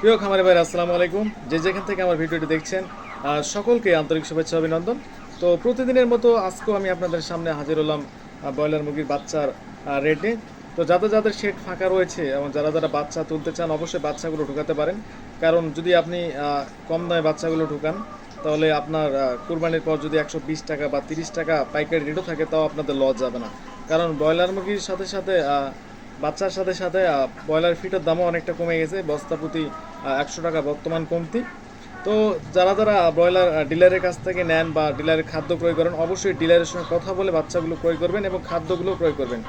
প্রিয় খামারে ভাই আসসালামু আলাইকুম। যে যেখান থেকে আমার ভিডিওটি দেখছেন সকলকে আন্তরিক শুভেচ্ছা অভিনন্দন। তো প্রতিদিনের মতো আজকেও আমি আপনাদের সামনে হাজির হলাম ব্রয়লার মুরগির বাচ্চার রেটে তো যাদের যাদের শেড ফাঁকা রয়েছে এবং যারা যারা বাচ্চা তুলতে চান, অবশ্যই বাচ্চাগুলো ঢুকাতে পারেন। কারণ যদি আপনি কম দামে বাচ্চাগুলো ঢুকান, তাহলে আপনার কুরবানির পর যদি একশো বিশ টাকা বা তিরিশ টাকা পাইকারি রেটও থাকে, তাও আপনাদের লস যাবে না। কারণ ব্রয়লার মুরগির সাথে সাথে বাচ্চার সাথে সাথে ব্রয়লার ফিটের দামও অনেকটা কমে গেছে। বস্তা প্রতি একশো টাকা বর্তমান কমতি। তো যারা যারা ব্রয়লার ডিলারের কাছ থেকে নেন বা ডিলারের খাদ্য ক্রয় করেন, অবশ্যই ডিলারের সঙ্গে কথা বলে বাচ্চাগুলো ক্রয় করবেন এবং খাদ্যগুলো ক্রয় করবেন।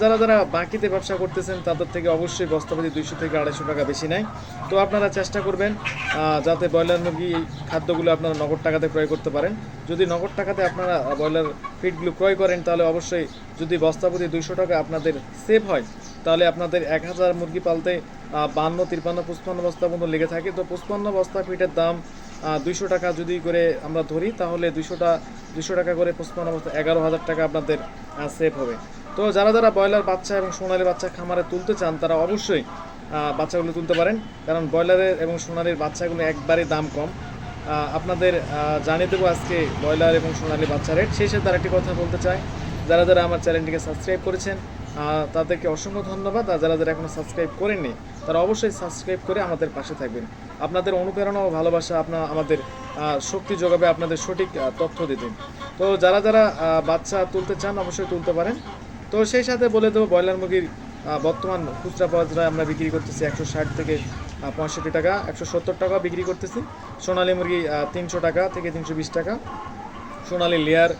যারা যারা বাকিতে ব্যবসা করতেছেন, তাদের থেকে অবশ্যই বস্তাপতি দুইশো থেকে আড়াইশো টাকা বেশি নেয় তো আপনারা চেষ্টা করবেন যাতে ব্রয়লার মুরগি খাদ্যগুলো আপনারা নগদ টাকাতে ক্রয় করতে পারেন। যদি নগদ টাকাতে আপনারা ব্রয়লার ফিডগুলো ক্রয় করেন, তাহলে অবশ্যই যদি বস্তাপতি দুইশো টাকা আপনাদের সেভ হয়, তাহলে আপনাদের এক হাজার মুরগি পালতে বান্ন, তিরপান্ন, পঁচপান্ন বস্তা মতো লেগে থাকে। তো পঁচপান্ন বস্তা ফিটের দাম দুইশো টাকা যদি করে আমরা ধরি, তাহলে দুইশোটা, দুইশো টাকা করে পঁচপান্ন বস্তা এগারো হাজার টাকা আপনাদের সেভ হবে। তো যারা যারা ব্রয়লার বাচ্চা এবং সোনালি বাচ্চা খামারে তুলতে চান, তারা অবশ্যই বাচ্চাগুলো তুলতে পারেন। কারণ ব্রয়লারের এবং সোনালির বাচ্চাগুলো একবারে দাম কম। আপনাদের জানিয়ে দেবো আজকে ব্রয়লার এবং সোনালি বাচ্চা রেট। সেই সাথে একটি কথা বলতে চাই। যারা যারা আমার চ্যানেলটিকে সাবস্ক্রাইব করেছেন তাদেরকে অসংখ্য ধন্যবাদ। আর যারা যারা এখনও সাবস্ক্রাইব করেননি, তারা অবশ্যই সাবস্ক্রাইব করে আমাদের পাশে থাকবেন। আপনাদের অনুপ্রেরণা ও ভালোবাসা আপনার আমাদের শক্তি যোগাবে আপনাদের সঠিক তথ্য দিতে। তো যারা যারা বাচ্চা তুলতে চান, অবশ্যই তুলতে পারেন। তো সেই সাথে বলে দেবো ব্রয়লার মুরগির বর্তমান খুচরা পর্যায়ে আমরা বিক্রি করতেছি একশো ষাট থেকে পঁয়ষট্টি টাকা, একশো সত্তর টাকা বিক্রি করতেছি। সোনালী মুরগি তিনশো টাকা থেকে তিনশো বিশ টাকা। সোনালী লেয়ার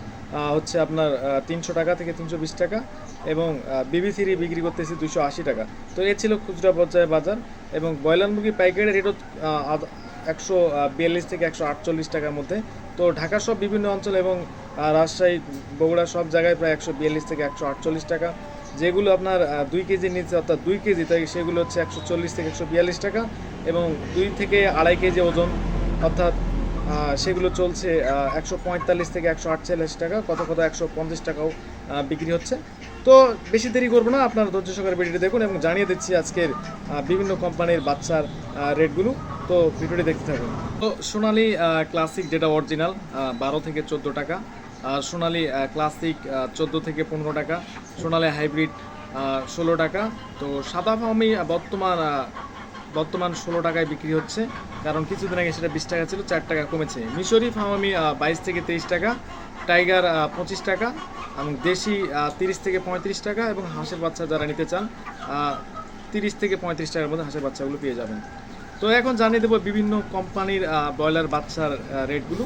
হচ্ছে আপনার তিনশো টাকা থেকে তিনশো বিশ টাকা এবং বিবি থ্রি বিক্রি করতেছি দুশো আশি টাকা। তো এ ছিল খুচরা পর্যায়ে বাজার এবং ব্রয়লার মুরগি পাইকারি রেটও একশো বিয়াল্লিশ থেকে একশো আটচল্লিশ টাকার মধ্যে। তো ঢাকা সব বিভিন্ন অঞ্চল এবং রাজশাহী, বগুড়া সব জায়গায় প্রায় একশো বিয়াল্লিশ থেকে একশো আটচল্লিশ টাকা। যেগুলো আপনার দুই কেজি নিচে, অর্থাৎ দুই কেজি, তাই সেগুলো হচ্ছে একশো চল্লিশ থেকে একশো বিয়াল্লিশ টাকা এবং দুই থেকে আড়াই কেজি ওজন, অর্থাৎ সেগুলো চলছে একশো পঁয়তাল্লিশ থেকে একশো আটচল্লিশ টাকা, কত কত একশো পঞ্চাশ টাকাও বিক্রি হচ্ছে। তো বেশি দেরি করব না, আপনার ধৈর্য সহকারে ভিডিওটি দেখুন এবং জানিয়ে দিচ্ছি আজকের বিভিন্ন কোম্পানির বাচ্চার রেটগুলো। তো ভিডিওটি দেখতে থাকুন। তো সোনালি ক্লাসিক যেটা অরিজিনাল বারো থেকে চোদ্দ টাকা আর সোনালি ক্লাসিক চোদ্দ থেকে পনেরো টাকা, সোনালি হাইব্রিড ষোলো টাকা। তো সাদা ফার্মি বর্তমান বর্তমান ষোলো টাকায় বিক্রি হচ্ছে, কারণ কিছুদিন আগে সেটা বিশ টাকা ছিল, চার টাকা কমেছে। মিশরি ফার্মি বাইশ থেকে তেইশ টাকা, টাইগার পঁচিশ টাকা, এবং দেশি তিরিশ থেকে পঁয়ত্রিশ টাকা, এবং হাঁসের বাচ্চা যারা নিতে চান তিরিশ থেকে পঁয়ত্রিশ টাকার মধ্যে হাঁসের বাচ্চাগুলো পেয়ে যাবেন। তো এখন জানিয়ে দেবো বিভিন্ন কোম্পানির ব্রয়লার বাচ্চার রেটগুলো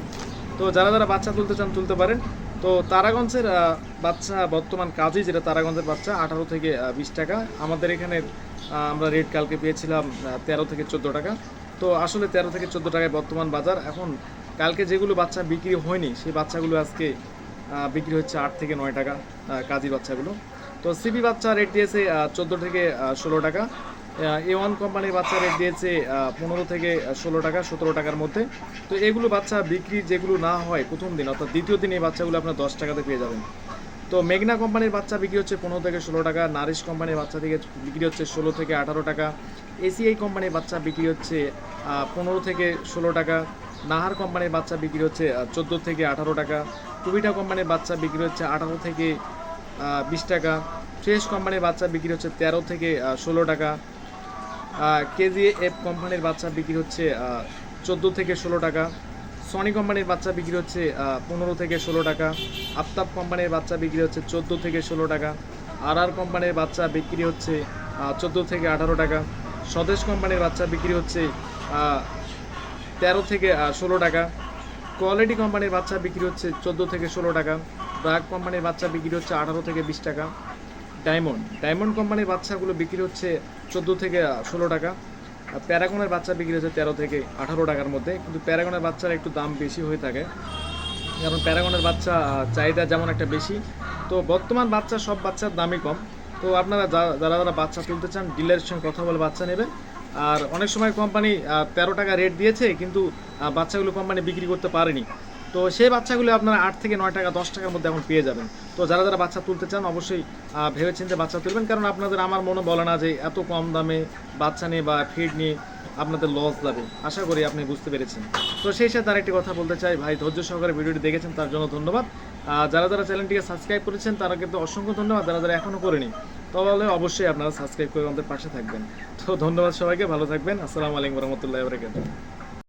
তো যারা যারা বাচ্চা তুলতে চান, তুলতে পারেন। তো তারাগঞ্জের বাচ্চা বর্তমান কাজই যেটা তারাগঞ্জের বাচ্চা, আঠারো থেকে বিশ টাকা। আমাদের এখানে আমরা রেট কালকে পেয়েছিলাম তেরো থেকে চোদ্দ টাকা। তো আসলে তেরো থেকে চোদ্দ টাকায় বর্তমান বাজার। এখন কালকে যেগুলো বাচ্চা বিক্রি হয়নি, সেই বাচ্চাগুলো আজকে বিক্রি হচ্ছে আট থেকে নয় টাকা কাজী বাচ্চাগুলো। তো সিবি বাচ্চা রেট দিয়েছে চোদ্দ থেকে ষোলো টাকা। এ ওয়ান কোম্পানির বাচ্চা রেট দিয়েছে পনেরো থেকে ষোলো টাকা, সতেরো টাকার মধ্যে। তো এগুলো বাচ্চা বিক্রি যেগুলো না হয় প্রথম দিন, অর্থাৎ দ্বিতীয় দিন এই বাচ্চাগুলো আপনার দশ টাকাতে পেয়ে যাবেন। তো মেঘনা কোম্পানির বাচ্চা বিক্রি হচ্ছে পনেরো থেকে ষোলো টাকা, নারিশ কোম্পানির বাচ্চা থেকে বিক্রি হচ্ছে ষোলো থেকে আঠারো টাকা এসিআই কোম্পানির বাচ্চা বিক্রি হচ্ছে পনেরো থেকে ষোলো টাকা, নাহার কোম্পানির বাচ্চা বিক্রি হচ্ছে চোদ্দ থেকে আঠারো টাকা, টুবিটা কোম্পানির বাচ্চা বিক্রি হচ্ছে আঠারো থেকে বিশ টাকা, ফ্রেশ কোম্পানির বাচ্চা বিক্রি হচ্ছে তেরো থেকে ষোলো টাকা কেজি এফ কোম্পানির বাচ্চা বিক্রি হচ্ছে চোদ্দ থেকে ষোলো টাকা। সনি কোম্পানির বাচ্চা বিক্রি হচ্ছে পনেরো থেকে ষোলো টাকা। আফতাব কোম্পানির বাচ্চা বিক্রি হচ্ছে চোদ্দ থেকে ষোলো টাকা। আর আর কোম্পানির বাচ্চা বিক্রি হচ্ছে চোদ্দ থেকে আঠারো টাকা। স্বদেশ কোম্পানির বাচ্চা বিক্রি হচ্ছে তেরো থেকে ষোলো টাকা। কোয়ালিটি কোম্পানির বাচ্চা বিক্রি হচ্ছে চোদ্দ থেকে ষোলো টাকা। ব্রাক কোম্পানির বাচ্চা বিক্রি হচ্ছে আঠারো থেকে বিশ টাকা। ডায়মন্ড ডায়মন্ড কোম্পানির বাচ্চাগুলো বিক্রি হচ্ছে চোদ্দ থেকে ষোলো টাকা। প্যারাগনের বাচ্চা বিক্রি হচ্ছে তেরো থেকে আঠারো টাকার মধ্যে। কিন্তু প্যারাগনের বাচ্চার একটু দাম বেশি হয়ে থাকে। কারণ প্যারাগনের বাচ্চা চাহিদা যেমন একটা বেশি, তো বর্তমান বাচ্চা সব বাচ্চার দামই কম। তো আপনারা যারা যারা বাচ্চা তুলতে চান, ডিলারের সঙ্গে কথা বলে বাচ্চা নেবেন। আর অনেক সময় কোম্পানি তেরো টাকা রেট দিয়েছে, কিন্তু বাচ্চাগুলো কোম্পানি বিক্রি করতে পারেনি। তো সেই বাচ্চাগুলো আপনারা আট থেকে নয় টাকা, দশ টাকার মধ্যে এখন পেয়ে যাবেন। তো যারা যারা বাচ্চা তুলতে চান, অবশ্যই ভেবেচিন্তে বাচ্চা তুলবেন। কারণ আপনাদের আমার মনে বলে না যে এত কম দামে বাচ্চা নিয়ে বা ফিড নিয়ে আপনাদের লস যাবে। আশা করি আপনি বুঝতে পেরেছেন। তো সেই সাথে আরেকটি কথা বলতে চাই। ভাই, ধৈর্য সহকারে ভিডিওটি দেখেছেন, তার জন্য ধন্যবাদ। যারা যারা চ্যানেলটিকে সাবস্ক্রাইব করেছেন, তারা কিন্তু অসংখ্য ধন্যবাদ। যারা যারা এখনও করেনি, তাহলে অবশ্যই আপনারা সাবস্ক্রাইব করে আমাদের পাশে থাকবেন। তো ধন্যবাদ সবাইকে, ভালো থাকবেন। আসসালামু আলাইকুম রহমতুল্লাহ বরকাত